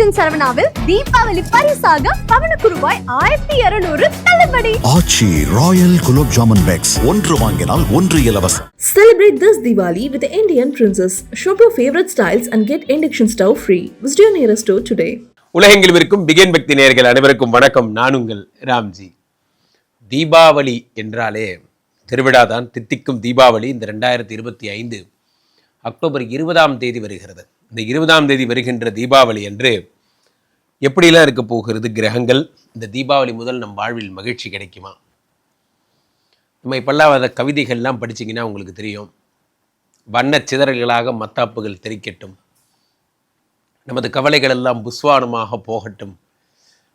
ராஜன் சரவணாவில் தீபாவளி பரிசாக பவனுக்கு ரூபாய் ஆயிரத்தி இருநூறு தள்ளுபடி ஆச்சி ராயல் குலோப் ஜாமுன் பேக்ஸ் ஒன்று வாங்கினால் ஒன்று இலவசம் Celebrate this Diwali with the Indian Princess. Shop your favorite styles and get induction stove free. Visit your nearest store today. உலகெங்கிலும் இருக்கும் பிகேன் பக்தி நேயர்கள் அனைவருக்கும் வணக்கம் நான் உங்கள் ராம்ஜி தீபாவளி என்றாலே திருவிழா தான் தித்திக்கும் தீபாவளி இந்த ரெண்டாயிரத்தி இருபத்தி ஐந்து அக்டோபர் இருபதாம் தேதி வருகிறது. இந்த இருபதாம் தேதி வருகின்ற தீபாவளி அன்று எப்படிலாம் இருக்க போகிறது கிரகங்கள்? இந்த தீபாவளி முதல் நம் வாழ்வில் மகிழ்ச்சி கிடைக்குமா? நம்ம இப்பெல்லாம் வர கவிதைகள்லாம் படிச்சிங்கன்னா உங்களுக்கு தெரியும். வண்ணச் சிதறல்களாக மத்தாப்புகள் தெரிக்கட்டும் நமது கவலைகள் எல்லாம் புஸ்வானமாக போகட்டும்.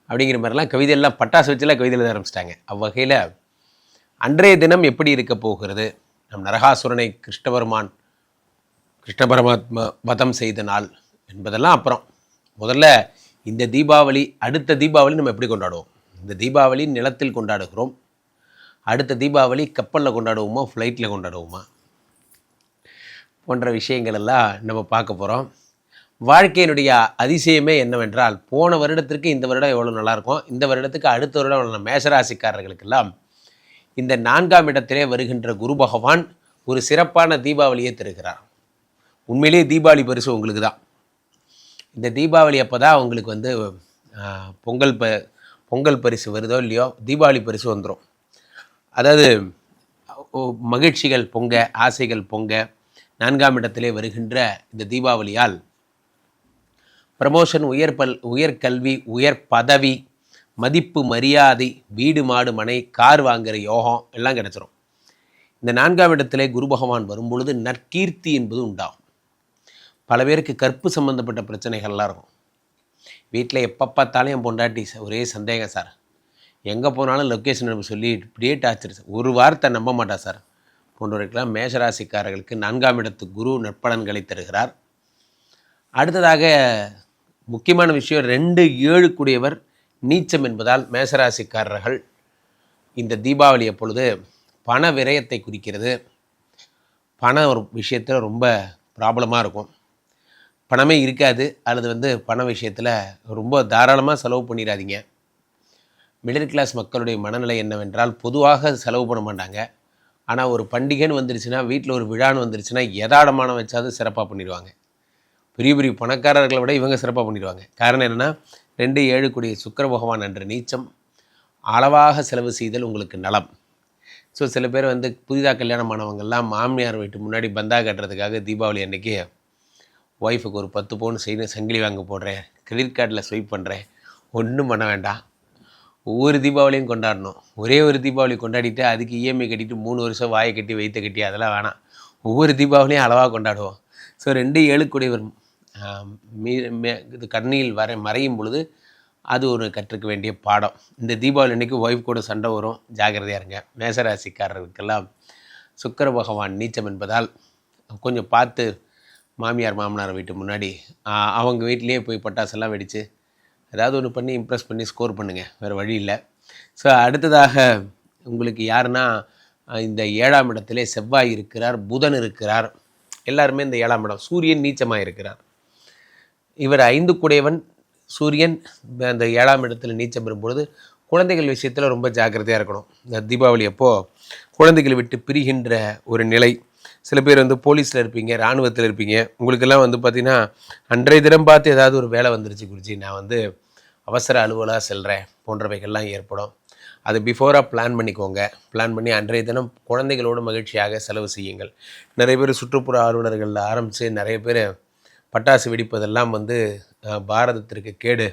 அப்படிங்கிற மாதிரிலாம் கவிதையெல்லாம் பட்டாசு வச்சுலாம் கவிதை எழுத ஆரம்பிச்சிட்டாங்க. அவ்வகையில் அன்றைய தினம் எப்படி இருக்க போகிறது? நம் நரகாசுரனை கிருஷ்ணபெருமான் கிருஷ்ண பரமாத்மா வதம் செய்த நாள் என்பதெல்லாம் அப்புறம். முதல்ல இந்த தீபாவளி அடுத்த தீபாவளி நம்ம எப்படி கொண்டாடுவோம்? இந்த தீபாவளி நிலத்தில் கொண்டாடுகிறோம். அடுத்த தீபாவளி கப்பலில் கொண்டாடுவோமா ஃப்ளைட்டில் கொண்டாடுவோமா? போன்ற விஷயங்கள் எல்லாம் நம்ம பார்க்க போகிறோம் வாழ்க்கையினுடைய அதிசயமே என்னவென்றால் போன வருடத்திற்கு இந்த வருடம் எவ்வளோ நல்லாயிருக்கும்? இந்த வருடத்துக்கு அடுத்த வருடம் மேசராசிக்காரர்களுக்கெல்லாம் இந்த நான்காம் இடத்திலே வருகின்ற குரு பகவான் ஒரு சிறப்பான தீபாவளியை தருகிறார். உண்மையிலேயே தீபாவளி பரிசு உங்களுக்கு தான் இந்த தீபாவளி அப்போ தான் உங்களுக்கு வந்து பொங்கல் ப பொங்கல் பரிசு வருதோ இல்லையோ தீபாவளி பரிசு வந்துடும் அதாவது மகிழ்ச்சிகள் பொங்க ஆசைகள் பொங்க நான்காம் இடத்திலே வருகின்ற இந்த தீபாவளியால் ப்ரமோஷன் உயர் பல் உயர்கல்வி உயர் பதவி மதிப்பு மரியாதை வீடு மாடு மனை கார் வாங்குகிற யோகம் எல்லாம் கிடச்சிரும். இந்த நான்காம் இடத்திலே குரு பகவான் வரும்பொழுது நற்கீர்த்தி என்பது உண்டாகும். பல பேருக்கு கற்பு சம்மந்தப்பட்ட பிரச்சனைகள்லாம் இருக்கும். வீட்டில் எப்போ பார்த்தாலும் என் பொண்டாட்டி சார் ஒரே சந்தேகம் சார். எங்கே போனாலும் லொக்கேஷன் நம்ம சொல்லி இப்படியே டார்ச்சர் ஒரு வார்த்தை நம்ப மாட்டா சார். போன்றவர்களுக்கெல்லாம் மேஷராசிக்காரர்களுக்கு நான்காம் இடத்து குரு நற்பலன்களை தருகிறார். அடுத்ததாக முக்கியமான விஷயம் ரெண்டு ஏழு கூடியவர் நீச்சம் என்பதால் மேசராசிக்காரர்கள் இந்த தீபாவளி அப்பொழுது பண விரயத்தை குறிக்கிறது. பண ஒரு விஷயத்தில் ரொம்ப ப்ராப்ளமாக இருக்கும். பணமே இருக்காது அல்லது வந்து பண விஷயத்தில் ரொம்ப தாராளமாக செலவு பண்ணிடாதீங்க. மிடில் கிளாஸ் மக்களுடைய மனநிலை என்னவென்றால் பொதுவாக செலவு பண்ண மாட்டாங்க. ஆனால் ஒரு பண்டிகைன்னு வந்துருச்சுன்னா வீட்டில் ஒரு விழான்னு வந்துருச்சுன்னா எதாடமான வச்சாவது சிறப்பாக பண்ணிடுவாங்க. பெரிய பெரிய பணக்காரர்களை விட இவங்க சிறப்பாக பண்ணிடுவாங்க. காரணம் என்னென்னா ரெண்டு ஏழு கூடிய சுக்கர பகவான் என்ற நீச்சம் அளவாக செலவு செய்தல் உங்களுக்கு நலம். ஸோ சில பேர் வந்து புதிதாக கல்யாணமானவங்கள்லாம் மாமியார் வீட்டு முன்னாடி பந்தா கட்டுறதுக்காக தீபாவளி அன்றைக்கி ஒய்ஃபுக்கு ஒரு பத்து பவுன் செய்யணும் சங்கிலி வாங்க போடுறேன். கிரெடிட் கார்டில் ஸ்வைப் பண்ணுறேன் ஒன்றும் பண்ண வேண்டாம். ஒவ்வொரு தீபாவளியும் கொண்டாடணும். ஒரே ஒரு தீபாவளி கொண்டாடிட்டு அதுக்கு இஎம்ஐ கட்டிட்டு மூணு வருஷம் வாயை கட்டி வைத்த கட்டி அதெல்லாம் வேணாம். ஒவ்வொரு தீபாவளியும் அளவாக கொண்டாடுவோம். ஸோ ரெண்டு ஏழுக்குடையவர் மீ இது கண்ணியில் வர மறையும் பொழுது அது ஒரு கற்றுக்க வேண்டிய பாடம். இந்த தீபாவளி அன்றைக்கி ஒய்ஃப் கூட சண்டை வரும். ஜாகிரதையாக இருங்க. மேசராசிக்காரர்களுக்கெல்லாம் சுக்கர பகவான் நீச்சம் என்பதால் கொஞ்சம் பார்த்து மாமியார் மாமனார் வீட்டு முன்னாடி அவங்க வீட்டிலேயே போய் பட்டாசெல்லாம் வெடித்து ஏதாவது ஒன்று பண்ணி இம்ப்ரெஸ் பண்ணி ஸ்கோர் பண்ணுங்கள் வேறு வழி இல்லை. ஸோ அடுத்ததாக உங்களுக்கு யாருன்னா இந்த ஏழாம் இடத்திலே செவ்வாய் இருக்கிறார் புதன் இருக்கிறார். எல்லாருமே இந்த ஏழாம் இடம். சூரியன் நீச்சமாக இருக்கிறார் இவர் ஐந்து குடையவன். சூரியன் அந்த ஏழாம் இடத்துல நீச்சம் பெறும்பொழுது குழந்தைகள் விஷயத்தில் ரொம்ப ஜாக்கிரதையாக இருக்கணும். இந்த தீபாவளி அப்போது குழந்தைகளை விட்டு பிரிகின்ற ஒரு நிலை. சில பேர் வந்து போலீஸில் இருப்பீங்க இராணுவத்தில் இருப்பீங்க. உங்களுக்கெல்லாம் வந்து பார்த்தீங்கன்னா அன்றைய தினம் பார்த்து ஏதாவது ஒரு வேலை வந்துருச்சு குறிச்சி நான் வந்து அவசர அலுவலாக செல்கிறேன் போன்றவைகள்லாம் ஏற்படும். அது பிஃபோராக பிளான் பண்ணிக்கோங்க. பிளான் பண்ணி அன்றைய தினம் குழந்தைகளோடு மகிழ்ச்சியாக செலவு செய்யுங்கள். நிறைய பேர் சுற்றுப்புற ஆர்வலர்கள் ஆரம்பித்து நிறைய பேர் பட்டாசு வெடிப்பதெல்லாம் வந்து பாரதத்திற்கு கேடு.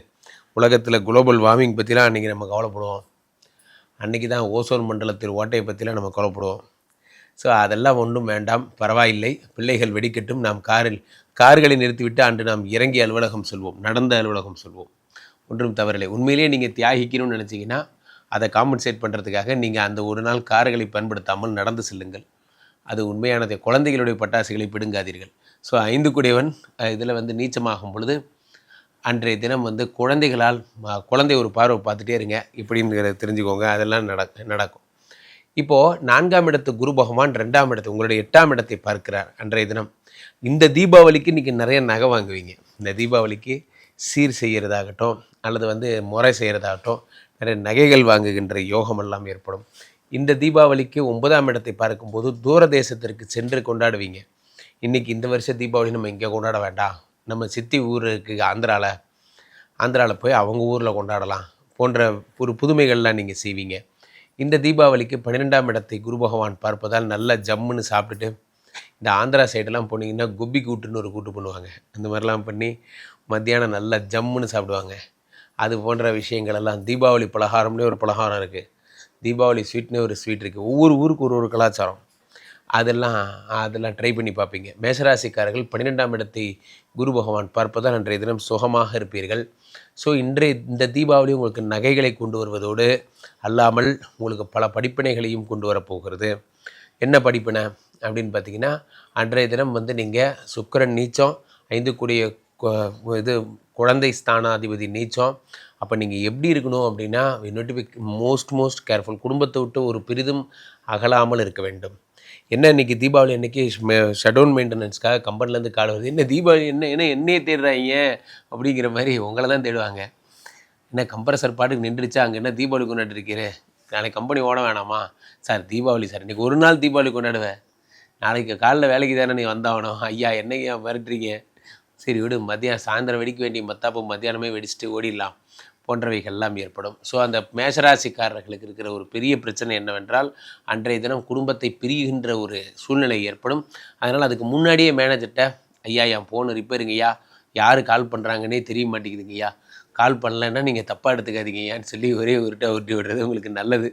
உலகத்தில் குளோபல் வார்மிங் பற்றிலாம் அன்றைக்கி நம்ம கவலைப்படுவோம். அன்றைக்கி தான் ஓசோன் மண்டலத்தில் ஓட்டையை பற்றிலாம் நம்ம கவலைப்படுவோம். ஸோ அதெல்லாம் ஒன்றும் வேண்டாம். பரவாயில்லை. பிள்ளைகள் வெடிக்கட்டும். நாம் காரில் கார்களை நிறுத்திவிட்டு அன்று நாம் இறங்கி அலுவலகம் சொல்வோம். நடந்த அலுவலகம் சொல்வோம். ஒன்றும் தவறில்லை. உண்மையிலேயே நீங்கள் தியாகிக்கணும்னு நினச்சிங்கன்னா அதை காம்பன்சேட் பண்ணுறதுக்காக நீங்கள் அந்த ஒரு நாள் கார்களை பயன்படுத்தாமல் நடந்து செல்லுங்கள். அது உண்மையானது. குழந்தைகளுடைய பட்டாசுகளை பிடுங்காதீர்கள். ஸோ ஐந்து குடையவன் இதில் வந்து நீச்சமாகும் பொழுது அன்றைய தினம் வந்து குழந்தைகளால் குழந்தை ஒரு பார்வை பார்த்துட்டே இருங்க. இப்படிங்கிறத தெரிஞ்சுக்கோங்க. அதெல்லாம் நடக் நடக்கும். இப்போது நான்காம் இடத்து குரு பகவான் ரெண்டாம் இடத்து உங்களுடைய எட்டாம் இடத்தை பார்க்கிறார் அன்றைய தினம். இந்த தீபாவளிக்கு இன்றைக்கி நிறைய நகை வாங்குவீங்க. இந்த தீபாவளிக்கு சீர் செய்கிறதாகட்டும் அல்லது வந்து முறை செய்கிறதாகட்டும் நிறைய நகைகள் வாங்குகின்ற யோகமெல்லாம் ஏற்படும். இந்த தீபாவளிக்கு ஒன்பதாம் இடத்தை பார்க்கும்போது தூர தேசத்திற்கு சென்று கொண்டாடுவீங்க. இன்றைக்கி இந்த வருஷம் தீபாவளி நம்ம இங்கே கொண்டாட வேண்டாம். நம்ம சித்தி ஊர் இருக்குது ஆந்திராவில் ஆந்திராவில் போய் அவங்க ஊரில் கொண்டாடலாம். போன்ற ஒரு புதுமைகள்லாம் நீங்கள் செய்வீங்க. இந்த தீபாவளிக்கு பன்னிரெண்டாம் இடத்தை குரு பகவான் பார்ப்பதால் நல்லா ஜம்முன்னு சாப்பிட்டுட்டு இந்த ஆந்திரா சைடெல்லாம் போனீங்கன்னா குப்பி கூட்டுன்னு ஒரு கூட்டு பண்ணுவாங்க. அந்த மாதிரிலாம் பண்ணி மத்தியானம் நல்லா ஜம்முன்னு சாப்பிடுவாங்க. அது போன்ற விஷயங்கள் எல்லாம் தீபாவளி பலகாரம்னே ஒரு பலகாரம் இருக்குது தீபாவளி ஸ்வீட்னே ஒரு ஸ்வீட் இருக்குது ஒவ்வொரு ஊருக்கு ஒரு ஒரு கலாச்சாரம். அதெல்லாம் அதெல்லாம் ட்ரை பண்ணி பார்ப்பீங்க. மேசராசிக்காரர்கள் பன்னிரெண்டாம் இடத்தை குரு பகவான் பார்ப்பதால் அன்றைய தினம் சுகமாக இருப்பீர்கள். ஸோ இன்றைய இந்த தீபாவளி உங்களுக்கு நகைகளை கொண்டு வருவதோடு அல்லாமல் உங்களுக்கு பல படிப்பினைகளையும் கொண்டு வரப்போகிறது என்ன படிப்பினை அப்படின்னு பார்த்தீங்கன்னா அன்றைய தினம் வந்து நீங்கள் சுக்கரன் நீச்சம் ஐந்து கூடிய இது குழந்தை ஸ்தானாதிபதி நீச்சம். அப்போ நீங்கள் எப்படி இருக்கணும் அப்படின்னா you need be most most careful குடும்பத்தை விட்டு ஒரு பெரிதும் அகலாமல் இருக்க வேண்டும். என்ன இன்னைக்கு தீபாவளி அன்னைக்கு ஷடவுன் மெயின்டெனன்ஸ்க்காக கம்பெனிலேருந்து கால் வருது. என்ன தீபாவளி என்ன என்ன என்னையே தேடுறாங்க அப்படிங்கிற மாதிரி உங்களை தான் தேடுவாங்க. என்ன கம்ப்ரஸர் பாட்டுக்கு நின்றுச்சா அங்கே என்ன தீபாவளி கொண்டாடி நாளைக்கு கம்பெனி ஓட வேணாமா? Sir Deepavali sir. இன்றைக்கி ஒரு நாள் தீபாவளி கொண்டாடுவேன் நாளைக்கு காலைல வேலைக்கு தானே நீ வந்தாகணும். ஐயா என்னையா மிரட்டுறீங்க? சரி விடு மத்தியானம் சாயந்தரம் வெடிக்க வேண்டிய மத்தாப்பு மத்தியானமே வெடிச்சிட்டு ஓடிடலாம். போன்றவைகள்லாம் ஏற்படும். ஸோ அந்த மேசராசிக்காரர்களுக்கு இருக்கிற ஒரு பெரிய பிரச்சனை என்னவென்றால் அன்றைய தினம் குடும்பத்தை பிரிகின்ற ஒரு சூழ்நிலை ஏற்படும். அதனால் அதுக்கு முன்னாடியே மேனேஜர்கிட்ட ஐயா என் ஃபோனு ரிப்பேருங்கய்யா யார் கால் பண்ணுறாங்கன்னே தெரிய மாட்டேங்குதுங்கய்யா. கால் பண்ணலைன்னா நீங்கள் தப்பாக எடுத்துக்காதீங்கய்யான்னு சொல்லி ஒரே உருட்டை உருட்டி விடுறது உங்களுக்கு நல்லது.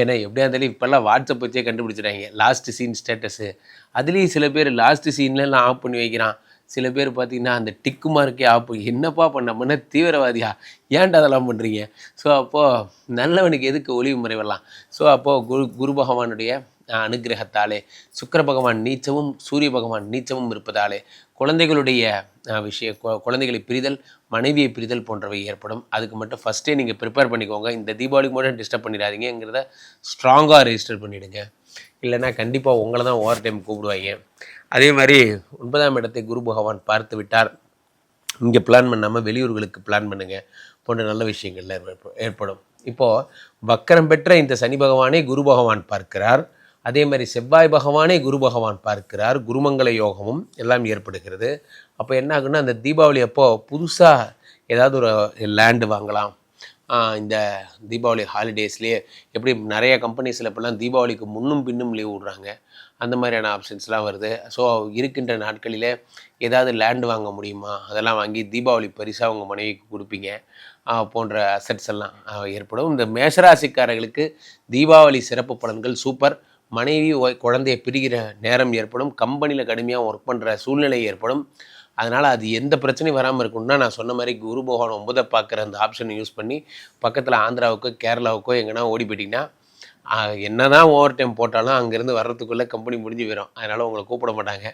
ஏன்னா எப்படியா இருந்தாலும் இப்போல்லாம் வாட்ஸ்அப் வச்சே கண்டுபிடிச்சிட்டாங்க லாஸ்ட் சீன் ஸ்டேட்டஸு அதுலேயும் சில பேர் லாஸ்ட் சீன்லலாம் ஆஃப் பண்ணி வைக்கிறான். சில பேர் பார்த்தீங்கன்னா அந்த டிக்கு மார்க்கே ஆப்பு என்னப்பா பண்ண பண்ண தீவிரவாதியா? ஏன்டா அதெல்லாம் பண்ணுறீங்க ஸோ அப்போது நல்லவனுக்கு எதுக்கு ஒளிவு முறைவெல்லாம் ஸோ அப்போது குரு குரு பகவானுடைய அனுகிரகத்தாலே அனுக்கிரகத்தாலே சுக்கிர பகவான் நீச்சமும் சூரிய பகவான் நீச்சமும் இருப்பதாலே குழந்தைகளுடைய விஷய குழந்தைகளை பிரிதல் மனைவியை பிரிதல் போன்றவை ஏற்படும். அதுக்கு மட்டும் ஃபஸ்ட்டே நீங்கள் ப்ரிப்பேர் பண்ணிக்கோங்க. இந்த தீபாவளிக்கு மட்டும் டிஸ்டர்ப் பண்ணிடாதீங்கிறத ஸ்ட்ராங்காக ரெஜிஸ்டர் பண்ணிவிடுங்க இல்லைன்னா கண்டிப்பாக உங்களை தான் ஓவர் டைம் கூப்பிடுவாங்க. அதே மாதிரி ஒன்பதாம் இடத்தை குரு பகவான் பார்த்து விட்டார். இங்கே பிளான் பண்ணாமல் வெளியூர்களுக்கு பிளான் பண்ணுங்கள் போன்ற நல்ல விஷயங்கள்ல ஏற்படும். இப்போது வக்கரம் பெற்ற இந்த சனி பகவானே குரு பகவான் பார்க்கிறார். அதே மாதிரி செவ்வாய் பகவானே குரு பகவான் பார்க்கிறார். குருமங்கள யோகமும் எல்லாம் ஏற்படுகிறது. அப்போ என்ன ஆகுன்னா அந்த தீபாவளி அப்போது புதுசாக ஏதாவது ஒரு லேண்டு வாங்கலாம். இந்த தீபாவளி ஹாலிடேஸ்லேயே எப்படி நிறைய கம்பெனிஸில் இப்போல்லாம் தீபாவளிக்கு முன்னும் பின்னும் லீவ் விடுறாங்க. அந்த மாதிரியான ஆப்ஷன்ஸ்லாம் வருது. ஸோ இருக்கின்ற நாட்களில் ஏதாவது லேண்ட் வாங்க முடியுமா? அதெல்லாம் வாங்கி தீபாவளி பரிசாக உங்கள் மனைவிக்கு கொடுப்பீங்க. போன்ற அசட்ஸ் எல்லாம் ஏற்படும். இந்த மேஷராசிக்காரர்களுக்கு தீபாவளி சிறப்பு பலன்கள் சூப்பர் மனைவி குழந்தையை குழந்தைய பிரிகிற நேரம் ஏற்படும். கம்பெனியில் கடுமையாக ஒர்க் பண்ணுற சூழ்நிலை ஏற்படும். அதனால் அது எந்த பிரச்சனையும் வராமல் இருக்கும்னா நான் சொன்ன மாதிரி குரு பகவான் ஒன்பதை பார்க்குற அந்த ஆப்ஷனை யூஸ் பண்ணி பக்கத்தில் ஆந்திராவுக்கோ கேரளாவுக்கோ எங்கன்னா ஓடி போயிட்டிங்கன்னா என்ன தான் ஓவர் டைம் போட்டாலும் அங்கேருந்து வர்றதுக்குள்ளே கம்பெனி முடிஞ்சு போயிடும் அதனால் உங்களை கூப்பிட மாட்டாங்க.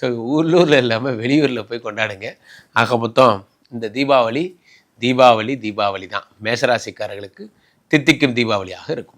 ஸோ உள்ளூரில் இல்லாமல் வெளியூரில் போய் கொண்டாடுங்க. ஆக மொத்தம் இந்த தீபாவளி தீபாவளி தீபாவளி தான் மேஷராசிக்காரர்களுக்கு தித்திக்கும் தீபாவளியாக இருக்கும்.